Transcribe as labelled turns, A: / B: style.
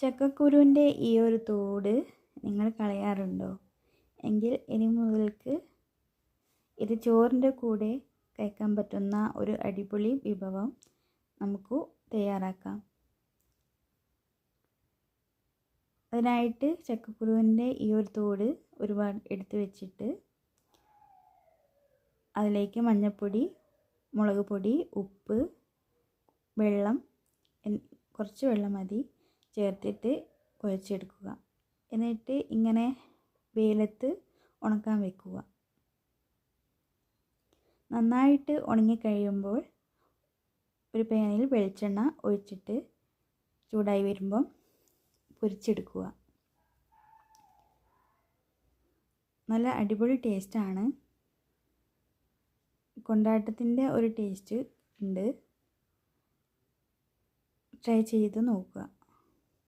A: ചക്കക്കുരുവിന്റെ ഈ ഒരു തോട് നിങ്ങൾ കളയാറുണ്ടോ? എങ്കിൽ ഇനി മുതൽക്ക് ഇത് ചോറിന്റെ കൂടെ കഴിക്കാൻ പറ്റുന്ന ഒരു അടിപൊളി വിഭവം നമുക്ക് തയ്യാറാക്കാം. അതിനായിട്ട് ചക്കക്കുരുവിന്റെ ഈ ഒരു തോട് ഒരുപാട് എടുത്തു വെച്ചിട്ട് അതിലേക്ക് മഞ്ഞൾപ്പൊടി മുളക് പൊടി ഉപ്പ് വെള്ളം കുറച്ച് വെള്ളം മതി. ചേർത്തിട്ട് കുഴച്ചെടുക്കുക. എന്നിട്ട് ഇങ്ങനെ വെയിലത്ത് ഉണക്കാൻ വെക്കുക. നന്നായിട്ട് ഉണങ്ങി കഴിയുമ്പോൾ ഒരു പാനിൽ വെളിച്ചെണ്ണ ഒഴിച്ചിട്ട് ചൂടായി വരുമ്പം പൊരിച്ചെടുക്കുക. നല്ല അടിപൊളി ടേസ്റ്റാണ്. കൊണ്ടാട്ടത്തിന്റെ ഒരു ടേസ്റ്റ് ഉണ്ട്. ട്രൈ ചെയ്ത് നോക്കുക.